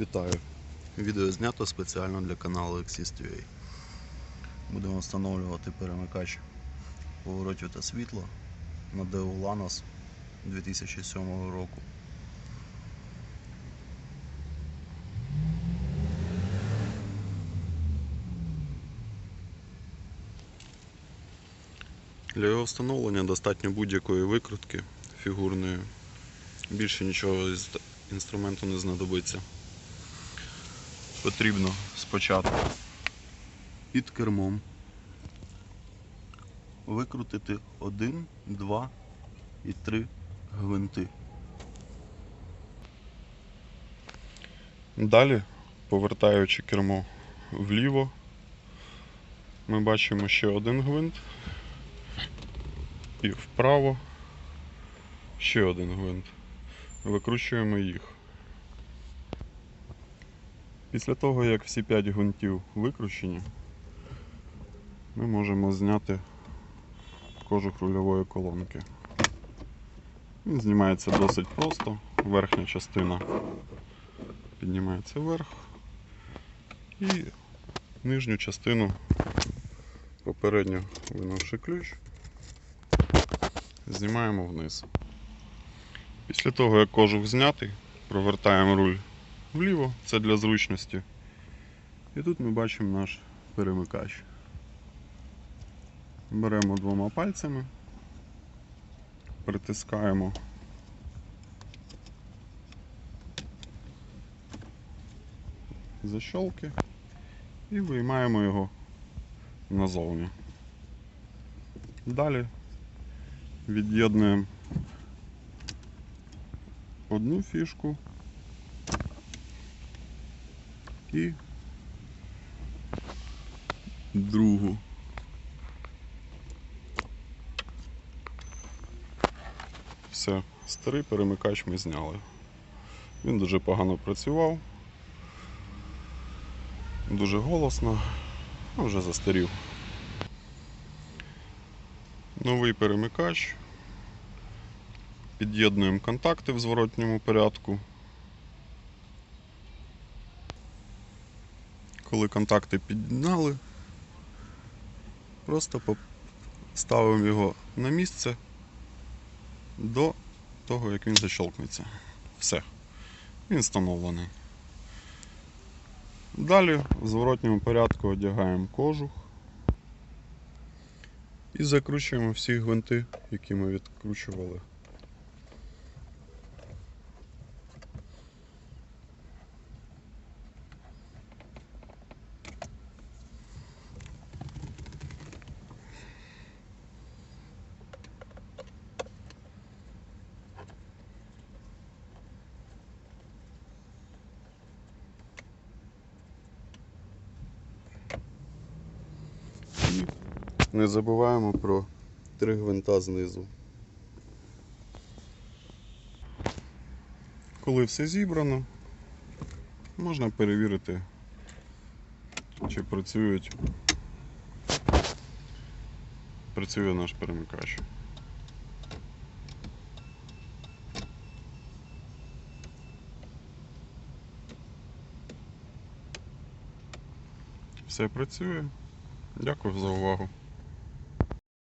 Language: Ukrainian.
Вітаю! Відео знято спеціально для каналу Exist.ua. Будемо встановлювати перемикач поворотів та світла на DEO Lanos 2007 року. Для його встановлення достатньо будь-якої викрутки фігурної. Більше нічого з інструменту не знадобиться. Потрібно спочатку під кермом викрутити один, два і три гвинти. Далі, повертаючи кермо вліво, ми бачимо ще один гвинт і вправо ще один гвинт. Викручуємо їх. Після того, як всі 5 гвинтів викручені, ми можемо зняти кожух рульової колонки. Він знімається досить просто. Верхня частина піднімається вверх і нижню частину, попередньо винувши ключ, знімаємо вниз. Після того, як кожух знятий, провертаємо руль вліво, це для зручності. І тут ми бачимо наш перемикач. Беремо двома пальцями, притискаємо защолки і виймаємо його назовні. Далі від'єднуємо одну фішку і другу. Все, старий перемикач ми зняли. Він дуже погано працював, дуже голосно, ну, вже застарів. Новий перемикач. Під'єднуємо контакти в зворотньому порядку. Коли контакти під'єднали, просто ставимо його на місце до того, як він защолкнеться. Все. Він встановлений. Далі в зворотньому порядку одягаємо кожух і закручуємо всі гвинти, які ми відкручували. Не забуваємо про три гвинта знизу. Коли все зібрано, можна перевірити, чи працюють. Працює наш перемикач. Все працює. Дякую за увагу.